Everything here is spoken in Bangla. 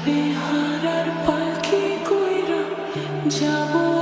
যাবে হারার পাখি কইরা যাব